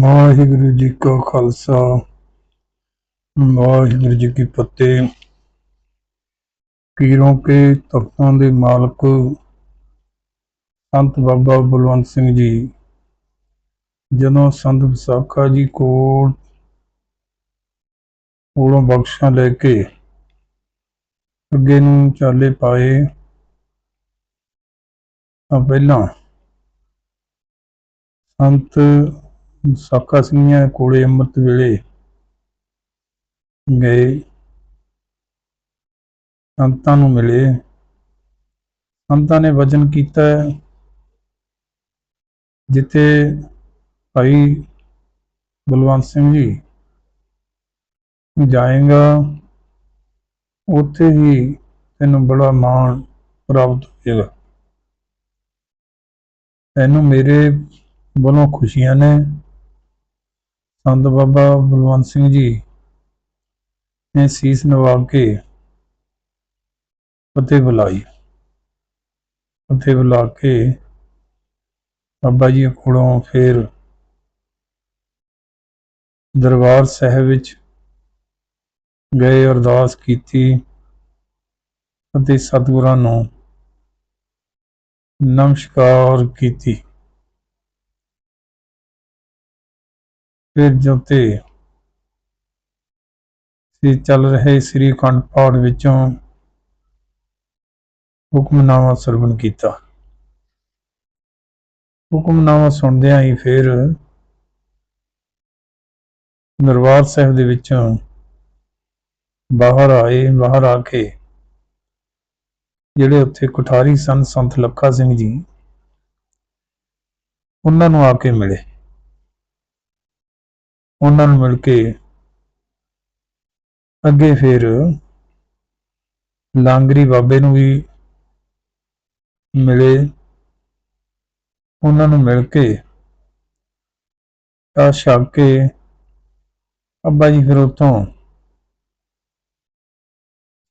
ਵਾਹਿਗੁਰੂ ਜੀ ਕਾ ਖਾਲਸਾ, ਵਾਹਿਗੁਰੂ ਜੀ ਕੀ ਫਤਿਹ। ਪੀਰੋਂ ਕੇ ਤਖਤਾਂ ਦੇ ਮਾਲਕ ਸੰਤ ਬਾਬਾ ਬਲਵੰਤ ਸਿੰਘ ਜੀ, ਜਦੋਂ ਸੰਤ ਵਿਸਾਖਾ ਜੀ ਕੋਲ ਕੋਲੋਂ ਬਖਸ਼ਾਂ ਲੈ ਕੇ ਅੱਗੇ ਨੂੰ ਚਾਲੇ ਪਾਏ, ਤਾਂ ਪਹਿਲਾਂ ਸੰਤ ਸਾਕਾ ਸਿੰਘਾਂ ਕੋਲੇ ਅੰਮ੍ਰਿਤ ਵੇਲੇ ਗਏ। ਸੰਤਾਂ ਨੂੰ ਮਿਲੇ। ਸੰਤਾਂ ਨੇ ਵਚਨ ਕੀਤਾ, ਜਿੱਥੇ ਭਾਈ ਬਲਵੰਤ ਸਿੰਘ ਜੀ ਜਾਏਗਾ, ਉੱਥੇ ਹੀ ਤੈਨੂੰ ਬੜਾ ਮਾਣ ਪ੍ਰਾਪਤ ਹੋਏਗਾ। ਤੈਨੂੰ ਮੇਰੇ ਵੱਲੋਂ ਖੁਸ਼ੀਆਂ ਨੇ। ਸੰਤ ਬਾਬਾ ਬਲਵੰਤ ਸਿੰਘ ਜੀ ਨੇ ਸੀਸ ਨਵਾ ਕੇ ਫਤਿਹ ਬੁਲਾਈ ਫਤਿਹ ਬੁਲਾ ਕੇ ਬਾਬਾ ਜੀ ਕੋਲੋਂ ਫਿਰ ਦਰਬਾਰ ਸਾਹਿਬ ਵਿੱਚ ਗਏ, ਅਰਦਾਸ ਕੀਤੀ ਅਤੇ ਸਤਿਗੁਰਾਂ ਨੂੰ ਨਮਸਕਾਰ ਕੀਤੀ। ਫਿਰ ਜੋਤੇ ਸੀ ਚੱਲ ਰਹੇ ਸ੍ਰੀ ਅਖੰਡ ਪਾਠ ਵਿੱਚੋਂ ਹੁਕਮਨਾਮਾ ਸਰਵਣ ਕੀਤਾ। ਹੁਕਮਨਾਮਾ ਸੁਣਦਿਆਂ ਹੀ ਫਿਰ ਦਰਬਾਰ ਸਾਹਿਬ ਦੇ ਵਿੱਚੋਂ ਬਾਹਰ ਆਏ, ਬਾਹਰ ਆ ਕੇ ਜਿਹੜੇ ਉੱਥੇ ਕੁਠਾਰੀ ਸਨ ਸੰਤ ਲੱਖਾ ਸਿੰਘ ਜੀ, ਉਹਨਾਂ ਨੂੰ ਆ ਕੇ ਮਿਲੇ। ਉਹਨਾਂ ਨੂੰ ਮਿਲ ਕੇ ਅੱਗੇ ਫਿਰ ਲਾਂਗਰੀ ਬਾਬੇ ਨੂੰ ਵੀ ਮਿਲੇ। ਉਹਨਾਂ ਨੂੰ ਮਿਲ ਕੇ ਆ ਛਕ ਕੇ ਅੱਬਾ ਜੀ ਫਿਰ ਉੱਥੋਂ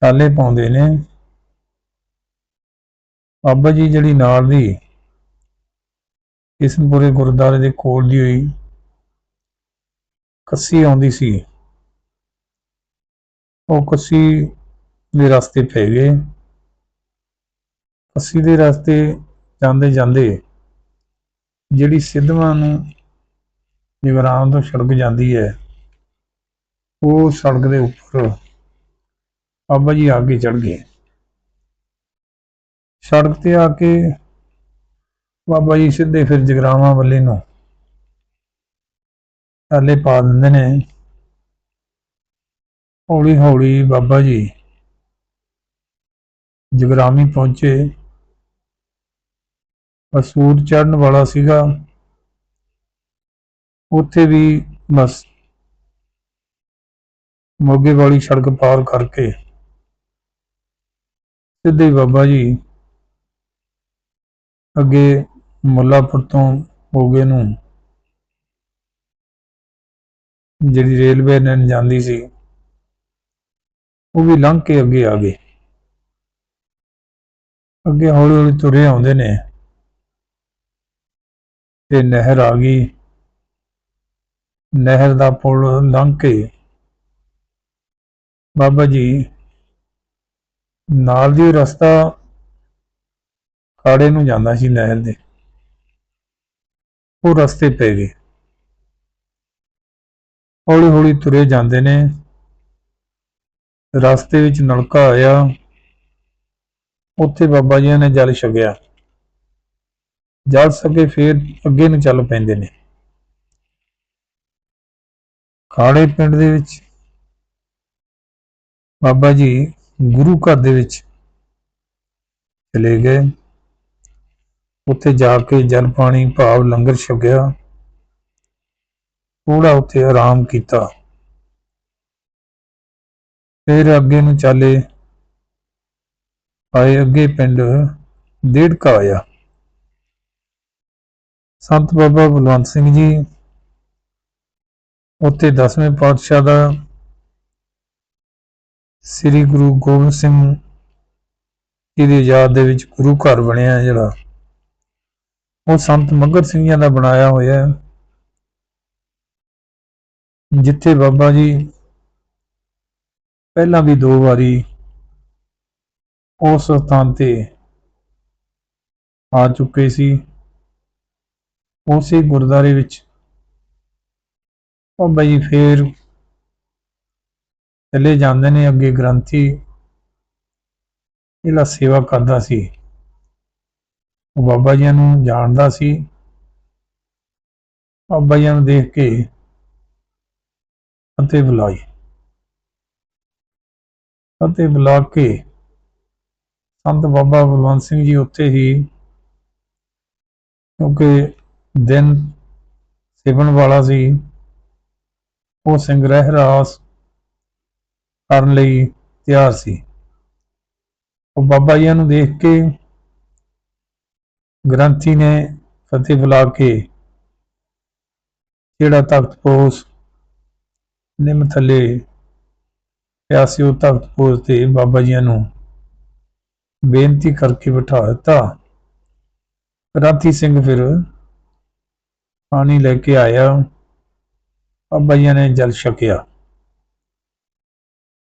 ਚਾਲੇ ਪਾਉਂਦੇ ਨੇ। ਬਾਬਾ ਜੀ ਜਿਹੜੀ ਨਾਲ ਦੀ ਕਿਸ਼ਨਪੁਰੇ ਗੁਰਦਾਰੇ ਦੇ ਕੋਲ ਦੀ ਹੋਈ ਕੱਸੀ ਆਉਂਦੀ ਸੀ। ਉਹ ਕੱਸੀ ਦੇ ਰਸਤੇ ਪੈ ਗਏ। ਕੱਸੀ ਦੇ ਰਸਤੇ ਜਾਂਦੇ ਜਾਂਦੇ ਜਿਹੜੀ ਸਿੱਧਵਾਂ ਨੂੰ ਜਗਰਾਮ ਤੋਂ ਸੜਕ ਜਾਂਦੀ ਹੈ, ਉਹ ਸੜਕ ਦੇ ਉੱਪਰ ਬਾਬਾ ਜੀ ਆ ਕੇ ਚੜ ਗਏ। ਸੜਕ ਤੇ ਆ ਕੇ ਬਾਬਾ ਜੀ ਸਿੱਧੇ ਫਿਰ ਜਗਰਾਵਾਂ ਵੱਲੇ ਨੂੰ ਚਾਲੇ ਪਾ ਦਿੰਦੇ ਨੇ। ਹੌਲੀ ਹੌਲੀ ਬਾਬਾ ਜੀ ਜਗਰਾਮੀ ਪਹੁੰਚੇ। ਅਸੂਰ ਚੜਨ ਵਾਲਾ ਸੀਗਾ। ਉੱਥੇ ਵੀ ਬਸ ਮੋਗੇ ਵਾਲੀ ਸੜਕ ਪਾਰ ਕਰਕੇ ਸਿੱਧੇ ਬਾਬਾ ਜੀ ਅੱਗੇ ਮੁੱਲਾਪੁਰ ਤੋਂ ਮੋਗੇ ਨੂੰ ਜਿਹੜੀ ਰੇਲਵੇ ਲਾਈਨ ਜਾਂਦੀ ਸੀ, ਉਹ ਵੀ ਲੰਘ ਕੇ ਅੱਗੇ ਆ ਗਏ ਅੱਗੇ ਹੌਲੀ ਹੌਲੀ ਤੁਰੇ ਆਉਂਦੇ ਨੇ। ਤੇ ਨਹਿਰ ਆ ਗਈ। ਨਹਿਰ ਦਾ ਪੁਲ ਲੰਘ ਕੇ ਬਾਬਾ ਜੀ ਨਾਲ ਦੀ ਰਸਤਾ ਖਾੜੇ ਨੂੰ ਜਾਂਦਾ ਸੀ ਨਹਿਰ ਦੇ। ਉਹ ਰਸਤੇ ਪੈ ਗਏ। ਹੌਲੀ ਹੌਲੀ ਤੁਰੇ ਜਾਂਦੇ ਨੇ। ਰਸਤੇ ਵਿੱਚ ਨਲਕਾ ਆਇਆ। ਉੱਥੇ ਬਾਬਾ ਜੀ ਨੇ ਜਲ ਛਕਿਆ। ਜਲ ਸਕੇ ਫਿਰ ਅੱਗੇ ਨੂੰ ਚੱਲ ਪੈਂਦੇ ਨੇ। ਖਾੜੇ ਪਿੰਡ ਦੇ ਵਿੱਚ ਬਾਬਾ ਜੀ ਗੁਰੂ ਘਰ ਦੇ ਵਿੱਚ ਚਲੇ ਗਏ। ਉੱਥੇ ਜਾ ਕੇ ਜਲ ਪਾਣੀ ਭਾਵ ਲੰਗਰ ਛਕਿਆ। ਥੋੜਾ ਉੱਥੇ ਆਰਾਮ ਕੀਤਾ। ਫਿਰ ਅੱਗੇ ਨੂੰ ਚਾਲੇ। ਆਏ ਅੱਗੇ ਪਿੰਡ ਡੇਢਕਾ ਆਇਆ। ਸੰਤ ਬਾਬਾ ਬਲਵੰਤ ਸਿੰਘ ਜੀ ਉੱਥੇ 10ਵੇਂ ਪਾਤਸ਼ਾਹ ਦਾ ਸ੍ਰੀ ਗੁਰੂ ਗੋਬਿੰਦ ਸਿੰਘ ਜੀ ਦੀ ਯਾਦ ਦੇ ਵਿੱਚ ਗੁਰੂ ਘਰ ਬਣਿਆ ਜਿਹੜਾ। ਉਹ ਸੰਤ ਮੱਘਰ ਸਿੰਘਾਂ ਦਾ ਬਣਾਇਆ ਹੋਇਆ। ਹੈ ਜਿੱਥੇ ਬਾਬਾ ਜੀ ਪਹਿਲਾਂ ਵੀ ਦੋ ਵਾਰੀ ਉਸ ਸਥਾਨ ਤੇ ਆ ਚੁੱਕੇ ਸੀ, ਉਸੇ ਗੁਰਦਾਰੇ ਵਿੱਚ ਬਾਬਾ ਜੀ ਫੇਰ ਚਲੇ ਜਾਂਦੇ ਨੇ ਅੱਗੇ ਗ੍ਰੰਥੀ ਜਿਹੜਾ ਸੇਵਾ ਕਰਦਾ ਸੀ। ਉਹ ਬਾਬਾ ਜੀ ਨੂੰ ਜਾਣਦਾ ਸੀ। ਬਾਬਾ ਜੀ ਨੂੰ ਦੇਖ ਕੇ ਅਤੇ ਬੁਲਾਈ। ਅਤੇ ਬੁਲਾ ਕੇ ਸੰਤ ਬਾਬਾ ਬਲਵੰਤ ਸਿੰਘ ਜੀ ਉੱਥੇ ਹੀ ਕਿਉਂਕਿ ਦਿਨ ਸੇਵਨ ਵਾਲਾ ਸੀ, ਉਹ ਸਿੰਘ ਰਹਿ ਰਾਸ ਕਰਨ ਲਈ ਤਿਆਰ ਸੀ। ਉਹ ਬਾਬਾ ਜੀ ਨੂੰ ਦੇਖ ਕੇ ਗ੍ਰੰਥੀ ਨੇ ਫਤਿਹ ਬੁਲਾ ਕੇ ਜਿਹੜਾ ਤਖਤ ਪੋਸ ਨਿੰਮ ਥੱਲੇ ਪਿਆ ਸੀ ਉਹ ਤਖਤ ਪੋਸ ਤੇ ਬਾਬਾ ਜੀਆਂ ਨੂੰ ਬੇਨਤੀ ਕਰਕੇ ਬਿਠਾ ਦਿੱਤਾ। ਰਾਤੀ ਸਿੰਘ ਫਿਰ ਪਾਣੀ ਲੈ ਕੇ ਆਇਆ। ਬਾਬਾ ਜੀ ਨੇ ਜਲ ਛਕਿਆ।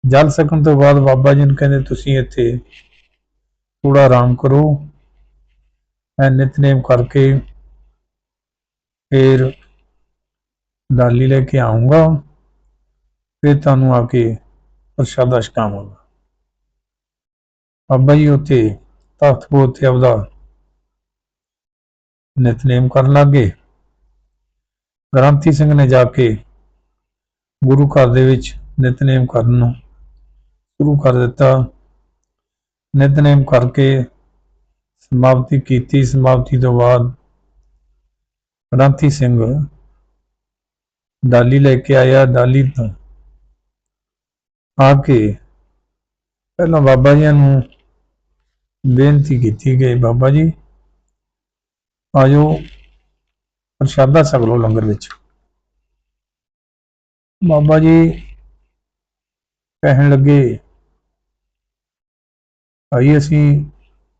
ਜਲ ਛਕਣ ਤੋਂ ਬਾਅਦ ਬਾਬਾ ਜੀ ਨੂੰ ਕਹਿੰਦੇ, ਤੁਸੀਂ ਇੱਥੇ ਥੋੜਾ ਆਰਾਮ ਕਰੋ। ਮੈਂ ਨਿਤਨੇਮ ਕਰਕੇ ਫਿਰ ਡਾਲੀ ਲੈ ਕੇ ਆਉਂਗਾ ਫਿਰ ਤੁਹਾਨੂੰ ਆ ਕੇ ਪ੍ਰਸ਼ਾਦਾ ਛਕਾਵਾਂਗਾ। ਬਾਬਾ ਜੀ ਉੱਥੇ ਤਖਤ ਪੋਹ ਆਪਦਾ ਨਿਤਨੇਮ ਕਰਨ ਲੱਗੇ। ਗ੍ਰੰਥੀ ਸਿੰਘ ਨੇ ਜਾ ਕੇ ਗੁਰੂ ਘਰ ਦੇ ਵਿੱਚ ਨਿਤਨੇਮ ਕਰਨ ਨੂੰ ਸ਼ੁਰੂ ਕਰ ਦਿੱਤਾ। ਨਿਤਨੇਮ ਕਰਕੇ ਸਮਾਪਤੀ ਕੀਤੀ। ਸਮਾਪਤੀ ਤੋਂ ਬਾਅਦ ਗ੍ਰੰਥੀ ਸਿੰਘ ਡਾਲੀ ਲੈ ਕੇ ਆਇਆ। ਡਾਲੀ ਤੋਂ ਆ ਕੇ ਪਹਿਲਾਂ ਬਾਬਾ ਜੀ ਨੂੰ ਬੇਨਤੀ ਕੀਤੀ ਗਈ, ਬਾਬਾ ਜੀ, ਆਜੋ ਪ੍ਰਸ਼ਾਦਾ ਛਕ ਲਓ ਲੰਗਰ ਵਿੱਚ। ਬਾਬਾ ਜੀ ਕਹਿਣ ਲੱਗੇ, ਭਾਈ ਅਸੀਂ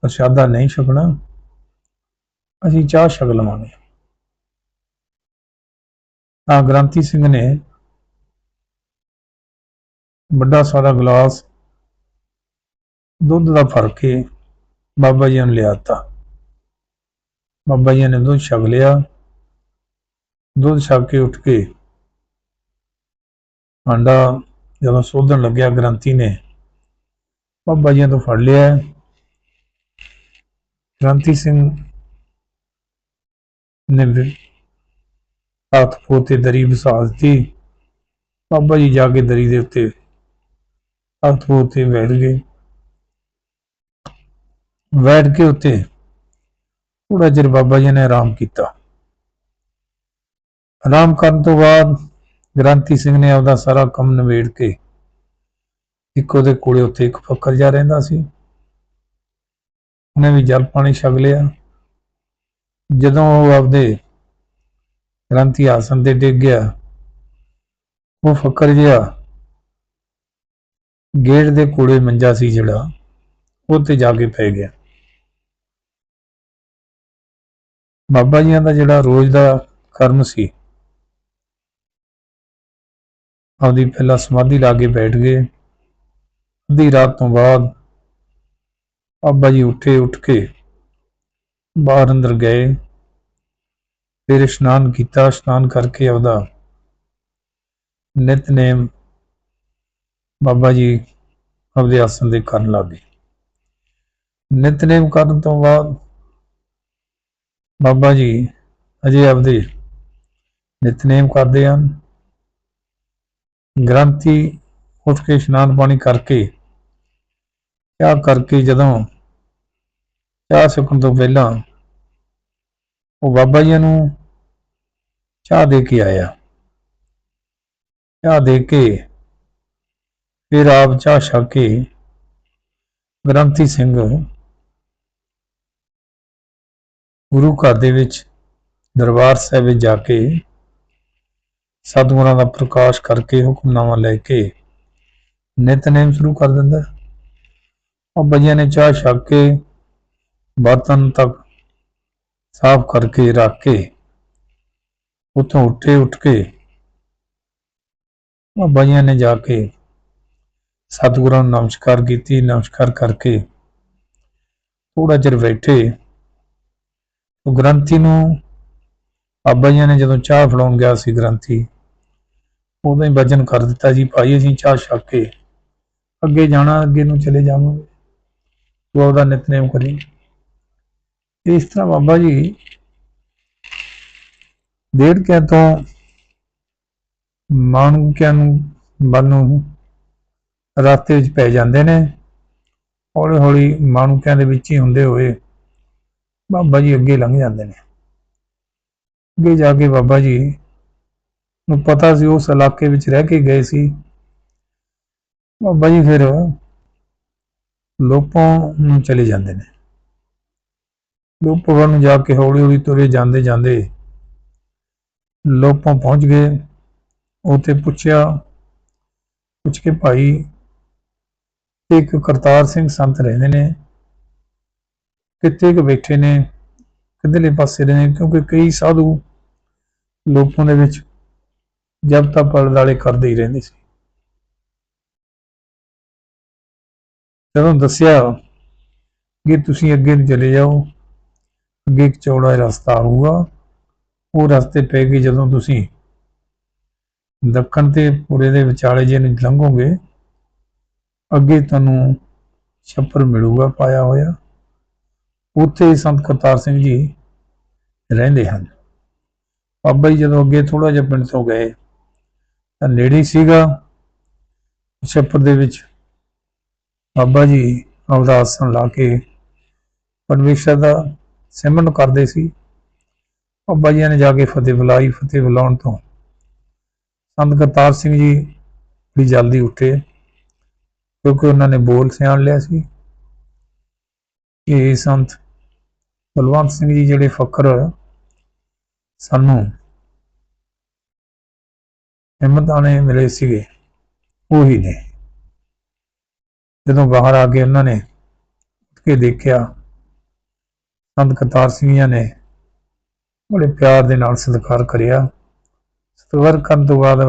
ਪ੍ਰਸ਼ਾਦਾ ਨਹੀਂ ਛਕਣਾ, ਅਸੀਂ ਚਾਹ ਛਕ ਲਵਾਂਗੇ। ਤਾਂ ਗ੍ਰੰਥੀ ਸਿੰਘ ਨੇ ਵੱਡਾ ਸਾਰਾ ਗਲਾਸ, ਦੁੱਧ ਦਾ ਭਰ ਕੇ ਬਾਬਾ ਜੀ ਨੂੰ ਲਿਆਤਾ। ਬਾਬਾ ਜੀ ਨੇ ਦੁੱਧ ਛਕ ਲਿਆ। ਦੁੱਧ ਛਕ ਕੇ ਉੱਠ ਕੇ ਆਂਡਾ ਜਦੋਂ ਸੋਧਣ ਲੱਗਿਆ ਗ੍ਰੰਥੀ ਨੇ, ਬਾਬਾ ਜੀ ਤੋਂ ਫੜ ਲਿਆ। ਗ੍ਰੰਥੀ ਸਿੰਘ ਨੇ ਹੱਥ ਪੋਤੇ ਦਰੀ ਵਸਾ ਦਿੱਤੀ। ਬਾਬਾ ਜੀ ਜਾ ਕੇ ਦਰੀ ਦੇ ਉੱਤੇ ਹੱਥ ਪੋਤੇ ਬੈਠ ਗਏ। ਬੈਠ ਕੇ ਉੱਤੇ ਥੋੜਾ ਚਿਰ ਬਾਬਾ ਜੀ ਨੇ ਆਰਾਮ ਕੀਤਾ। ਆਰਾਮ ਕਰਨ ਤੋਂ ਬਾਅਦ ਗ੍ਰੰਥੀ ਸਿੰਘ ਨੇ ਆਪਦਾ ਸਾਰਾ ਕੰਮ ਨਿਬੇੜ ਕੇ ਇੱਕ ਉਹਦੇ ਕੋਲੇ ਉੱਤੇ ਇੱਕ ਫੱਕਰ ਜਾ ਰਹਿੰਦਾ ਸੀ। ਉਹਨੇ ਵੀ ਜਲ ਪਾਣੀ ਛਕ ਲਿਆ। ਜਦੋਂ ਉਹ ਆਪਦੇ ਗ੍ਰੰਥੀ ਆਸਨ ਤੇ ਡਿੱਗ ਗਿਆ, ਉਹ ਫੱਕਰ ਜਿਹਾ ਗੇਟ ਦੇ ਕੋਲੇ ਮੰਜਾ ਸੀ ਜਿਹੜਾ ਉਹ ਤੇ ਜਾ ਕੇ ਪੈ ਗਿਆ। ਬਾਬਾ ਜੀਆਂ ਦਾ ਜਿਹੜਾ ਰੋਜ਼ ਦਾ ਕਰਮ ਸੀ, ਆਪਦੀ ਪਹਿਲਾਂ ਸਮਾਧੀ ਲਾ ਕੇ ਬੈਠ ਗਏ। ਅੱਧੀ ਰਾਤ ਤੋਂ ਬਾਅਦ ਬਾਬਾ ਜੀ ਉੱਠੇ ਉੱਠ ਕੇ ਬਾਹਰ ਅੰਦਰ ਗਏ। ਫਿਰ ਇਸ਼ਨਾਨ ਕੀਤਾ, ਇਸ਼ਨਾਨ ਕਰਕੇ ਆਪਦਾ ਨਿਤਨੇਮ ਬਾਬਾ ਜੀ ਆਪਦੇ ਆਸਨ ਦੇ ਕਰਨ ਲੱਗੇ ਨਿਤਨੇਮ ਕਰਨ ਤੋਂ ਬਾਅਦ ਬਾਬਾ ਜੀ ਅਜੇ ਆਪਦੇ ਨਿਤਨੇਮ ਕਰਦੇ ਹਨ। ਗ੍ਰੰਥੀ ਉੱਠ ਕੇ ਇਸ਼ਨਾਨ ਪਾਣੀ ਕਰਕੇ, ਚਾਹ ਕਰਕੇ ਜਦੋਂ ਚਾਹ ਸੁਕਣ ਤੋਂ ਪਹਿਲਾਂ ਉਹ ਬਾਬਾ ਜੀ ਨੂੰ ਚਾਹ ਦੇ ਕੇ ਆਇਆ। ਚਾਹ ਦੇ ਕੇ ਫਿਰ ਆਪ ਚਾਹ ਛਕ ਕੇ ਗ੍ਰੰਥੀ ਸਿੰਘ ਗੁਰੂ ਘਰ ਦੇ ਵਿੱਚ ਦਰਬਾਰ ਸਾਹਿਬ ਵਿੱਚ ਜਾ ਕੇ ਸਤਿਗੁਰਾਂ ਦਾ ਪ੍ਰਕਾਸ਼ ਕਰਕੇ ਹੁਕਮਨਾਮਾ ਲੈ ਕੇ ਨਿਤਨੇਮ ਸ਼ੁਰੂ ਕਰ ਦਿੰਦਾ। ਉਹ ਬੱਜਿਆਂ ਨੇ ਚਾਹ ਛਕ ਕੇ ਬਰਤਨ ਤੱਕ ਸਾਫ਼ ਕਰਕੇ ਰੱਖ ਕੇ ਉੱਥੋਂ ਉੱਠੇ ਉੱਠ ਕੇ ਬਾਬਾ ਜੀ ਨੇ ਜਾ ਕੇ ਸਤਿਗੁਰਾਂ ਨੂੰ ਨਮਸਕਾਰ ਕੀਤੀ, ਨਮਸਕਾਰ ਕਰਕੇ ਥੋੜਾ ਚਿਰ ਬੈਠੇ, ਉਹ ਗ੍ਰੰਥੀ ਨੂੰ ਬਾਬਾ ਜੀ ਨੇ ਜਦੋਂ ਚਾਹ ਫੜਾਉਣ ਗਿਆ ਸੀ ਗ੍ਰੰਥੀ ਉਦੋਂ ਹੀ ਵਚਨ ਕਰ ਦਿੱਤਾ ਜੀ, ਭਾਈ ਅਸੀਂ ਚਾਹ ਛੱਕ ਕੇ ਅੱਗੇ ਜਾਣਾ, ਅੱਗੇ ਨੂੰ ਚਲੇ ਜਾਵਾਂਗੇ। ਤੂੰ ਉਹਦਾ ਨਿਤਨੇਮ ਕਰੀ। ਇਸ ਤਰ੍ਹਾਂ ਬਾਬਾ ਜੀ ਡੇਢ ਕਿਆ ਤੋਂ ਮਾਨਕਿਆਂ ਨੂੰ ਵੱਲ ਨੂੰ ਰਸਤੇ ਵਿੱਚ ਪੈ ਜਾਂਦੇ ਨੇ। ਹੌਲੀ ਹੌਲੀ ਮਾਨਕਿਆਂ ਦੇ ਵਿੱਚ ਹੀ ਹੁੰਦੇ ਹੋਏ ਬਾਬਾ ਜੀ ਅੱਗੇ ਲੰਘ ਜਾਂਦੇ ਨੇ। ਅੱਗੇ ਜਾ ਕੇ ਬਾਬਾ ਜੀ ਨੂੰ ਪਤਾ ਸੀ, ਉਸ ਇਲਾਕੇ ਵਿੱਚ ਰਹਿ ਕੇ ਗਏ ਸੀ। ਬਾਬਾ ਜੀ ਫਿਰ ਲੋਪੋਂ ਨੂੰ ਚਲੇ ਜਾਂਦੇ ਨੇ। ਲੋਪੋਂ ਨੂੰ ਜਾ ਕੇ ਹੌਲੀ ਹੌਲੀ ਤੁਰੇ ਜਾਂਦੇ ਜਾਂਦੇ ਲੋਪੋਂ ਪਹੁੰਚ ਗਏ। ਉੱਥੇ ਪੁੱਛਿਆ, ਪੁੱਛ ਕੇ ਭਾਈ ਇੱਕ ਕਰਤਾਰ ਸਿੰਘ ਸੰਤ ਰਹਿੰਦੇ ਨੇ। ਕਿੱਥੇ ਕੁ ਬੈਠੇ ਨੇ, ਕਿੱਧਰਲੇ ਪਾਸੇ ਦੇ ਨੇ, ਕਿਉਂਕਿ ਕਈ ਸਾਧੂ ਲੋਕਾਂ ਦੇ ਵਿੱਚ ਜਬ ਤੱਕ ਪਰਦਾਲੇ ਕਰਦੇ ਹੀ ਰਹਿੰਦੇ ਸੀ। ਜਦੋਂ ਦੱਸਿਆ ਕਿ ਤੁਸੀਂ ਅੱਗੇ ਨੂੰ ਚਲੇ ਜਾਓ, ਅੱਗੇ ਇੱਕ ਚੌੜਾ ਰਸਤਾ ਆਊਗਾ, ਉਹ ਰਸਤੇ ਪੈ ਕੇ ਜਦੋਂ ਤੁਸੀਂ ਦੱਖਣ ਤੇ ਪੂਰੇ ਦੇ ਵਿਚਾਲੇ ਜੇ ਨੂੰ ਲੰਘੋਗੇ ਅੱਗੇ ਤੁਹਾਨੂੰ ਛੱਪਰ ਮਿਲੂਗਾ ਪਾਇਆ ਹੋਇਆ। ਉੱਥੇ ਸੰਤ ਕਰਤਾਰ ਸਿੰਘ ਜੀ ਰਹਿੰਦੇ ਹਨ। ਬਾਬਾ ਜੀ ਜਦੋਂ ਅੱਗੇ ਥੋੜਾ ਜਿਹਾ ਪਿੰਡ ਤੋਂ ਗਏ, ਤਾਂ ਨੇੜੇ ਸੀਗਾ ਛੱਪਰ ਦੇ ਵਿੱਚ। ਬਾਬਾ ਜੀ ਆਪਦਾ ਆਸਣ ਲਾ ਕੇ ਪਰਮੇਸ਼ਰ ਦਾ ਸਿਮਰਨ ਕਰਦੇ ਸੀ। ਬਾਬਾ ਜੀ ਨੇ ਜਾ ਕੇ ਫਤਿਹ ਬੁਲਾਈ। ਫਤਿਹ ਬੁਲਾਉਣ ਤੋਂ ਸੰਤ ਕਰਤਾਰ ਸਿੰਘ ਜੀ ਬੜੀ ਜਲਦੀ ਉੱਠੇ। ਕਿਉਂਕਿ ਉਹਨਾਂ ਨੇ ਬੋਲ ਸਿਆਣ ਲਿਆ ਸੀ। ਕਿ ਸੰਤ ਬਲਵੰਤ ਸਿੰਘ ਜੀ ਜਿਹੜੇ ਫਕਰ ਸਾਨੂੰ ਹਿੰਮਤਾਂ ਮਿਲੇ ਸੀਗੇ, ਉਹੀ ਨੇ। ਜਦੋਂ ਬਾਹਰ ਆ ਕੇ ਉਹਨਾਂ ਨੇ ਉੱਠ ਕੇ ਦੇਖਿਆ, ਸੰਤ ਕਰਤਾਰ ਸਿੰਘ ਜੀ ਨੇ ਬੜੇ ਪਿਆਰ ਦੇ ਨਾਲ ਸਤਿਕਾਰ ਕਰਿਆ। ਸਤਿਕਾਰ ਕਰਨ ਤੋਂ ਬਾਅਦ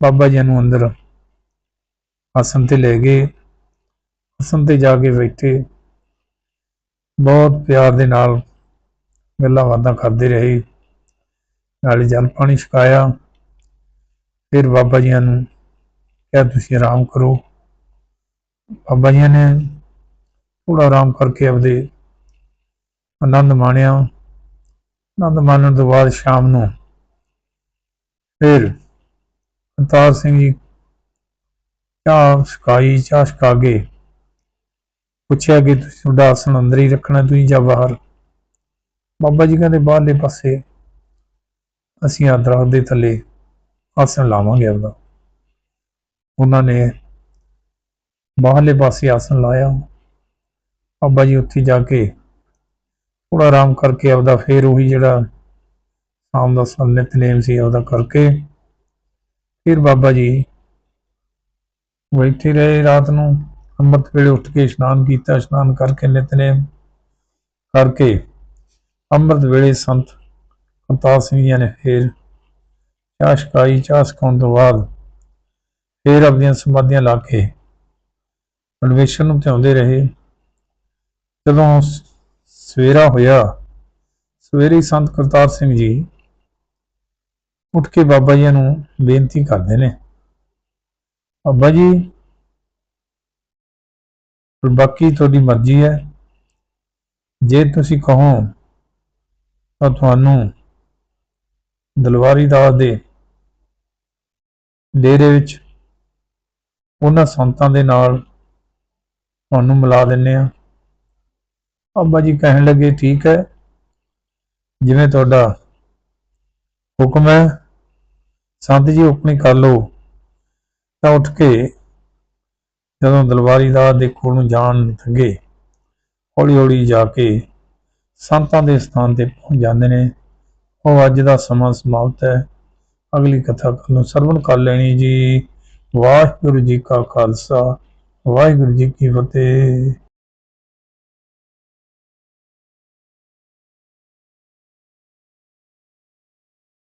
ਬਾਬਾ ਜੀ ਨੂੰ ਅੰਦਰ ਆਸਨ ਤੇ ਲੈ ਗਏ ਆਸਨ ਤੇ ਜਾ ਕੇ ਬੈਠੇ। ਬਹੁਤ ਪਿਆਰ ਦੇ ਨਾਲ ਗੱਲਾਂ ਬਾਤਾਂ ਕਰਦੇ ਰਹੇ। ਨਾਲੇ ਜਲ ਪਾਣੀ ਛਕਾਇਆ। ਫਿਰ ਬਾਬਾ ਜੀਆਂ ਨੂੰ ਕਿਹਾ, ਤੁਸੀਂ ਆਰਾਮ ਕਰੋ। ਬਾਬਾ ਜੀਆਂ ਨੇ ਥੋੜਾ ਆਰਾਮ ਕਰਕੇ ਆਪਦੇ ਆਨੰਦ ਮਾਣਿਆ। ਆਨੰਦ ਮਾਣਨ ਤੋਂ ਬਾਅਦ ਸ਼ਾਮ ਨੂੰ ਫਿਰ ਅਵਤਾਰ ਸਿੰਘ ਜੀ ਚਾਹ ਛਕਾਈ ਚਾਹ ਛਕਾ ਕੇ ਪੁੱਛਿਆ ਕਿ ਤੁਸੀਂ ਤੁਹਾਡਾ ਆਸਣ ਅੰਦਰ ਹੀ ਰੱਖਣਾ ਤੁਸੀਂ ਜਾਂ ਬਾਹਰ? ਬਾਬਾ ਜੀ ਕਹਿੰਦੇ ਬਾਹਰਲੇ ਪਾਸੇ ਅਸੀਂ ਆ ਦਰਖਤ ਦੇ ਥੱਲੇ ਆਸਣ ਲਾਵਾਂਗੇ ਆਪਦਾ। ਉਹਨਾਂ ਨੇ ਬਾਹਰਲੇ ਪਾਸੇ ਆਸਣ ਲਾਇਆ। ਬਾਬਾ ਜੀ ਉੱਥੇ ਜਾ ਕੇ ਥੋੜਾ ਆਰਾਮ ਕਰਕੇ ਆਪਦਾ ਫੇਰ ਉਹੀ ਜਿਹੜਾ ਸ਼ਾਮ ਦਾ ਸਮ ਨੇਮ ਸੀ ਉਹਦਾ ਕਰਕੇ ਫਿਰ ਬਾਬਾ ਜੀ ਬੈਠੇ ਰਹੇ ਰਾਤ ਨੂੰ ਅੰਮ੍ਰਿਤ ਵੇਲੇ ਉੱਠ ਕੇ ਇਸ਼ਨਾਨ ਕੀਤਾ, ਇਸ਼ਨਾਨ ਕਰਕੇ ਨਿਤਨੇਮ ਕਰਕੇ ਅੰਮ੍ਰਿਤ ਵੇਲੇ ਸੰਤ ਕਰਤਾਰ ਸਿੰਘ ਜੀ ਨੇ ਫਿਰ ਚਾਹ ਛਕਾਈ, ਚਾਹ ਛਕਾਉਣ ਤੋਂ ਬਾਅਦ ਫਿਰ ਆਪਣੀਆਂ ਸਮਾਧੀਆਂ ਲਾ ਕੇ ਪਰਮੇਸ਼ਰ ਨੂੰ ਧਿਆਉਂਦੇ ਰਹੇ। ਜਦੋਂ ਸਵੇਰਾ ਹੋਇਆ, ਸਵੇਰੇ ਸੰਤ ਕਰਤਾਰ ਸਿੰਘ ਜੀ ਉੱਠ ਕੇ ਬਾਬਾ ਜੀ ਨੂੰ ਬੇਨਤੀ ਕਰਦੇ ਨੇ ਬਾਬਾ ਜੀ ਬਾਕੀ ਤੁਹਾਡੀ ਮਰਜ਼ੀ ਹੈ। ਜੇ ਤੁਸੀਂ ਕਹੋ, ਤਾਂ ਤੁਹਾਨੂੰ ਦਲਵਾਰੀ ਦਾਸ ਦੇ ਡੇਰੇ ਵਿੱਚ ਉਹਨਾਂ ਸੰਤਾਂ ਦੇ ਨਾਲ ਤੁਹਾਨੂੰ ਮਿਲਾ ਦਿੰਨੇ ਆ ਬਾਬਾ ਜੀ ਕਹਿਣ ਲੱਗੇ, ਠੀਕ ਹੈ, ਜਿਵੇਂ ਤੁਹਾਡਾ ਹੁਕਮ ਹੈ, ਸੰਤ ਜੀ ਹੁਕਮੀ ਕਰ ਲਓ। ਤਾਂ ਉੱਠ ਕੇ ਜਦੋਂ ਦਲਵਾਰੀ ਦਾ ਦੇ ਕੋਲ ਨੂੰ ਜਾਣ ਲੱਗੇ ਹੌਲੀ ਹੌਲੀ ਜਾ ਕੇ ਸੰਤਾਂ ਦੇ ਸਥਾਨ ਤੇ ਪਹੁੰਚ ਜਾਂਦੇ ਨੇ। ਉਹ ਅੱਜ ਦਾ ਸਮਾਂ ਸਮਾਪਤ ਹੈ। ਅਗਲੀ ਕਥਾ ਕੱਲ ਨੂੰ ਸਰਵਣ ਕਰ ਲੈਣੀ ਜੀ। ਵਾਹਿਗੁਰੂ ਜੀ ਕਾ ਖਾਲਸਾ, ਵਾਹਿਗੁਰੂ ਜੀ ਕੀ ਫਤਿਹ।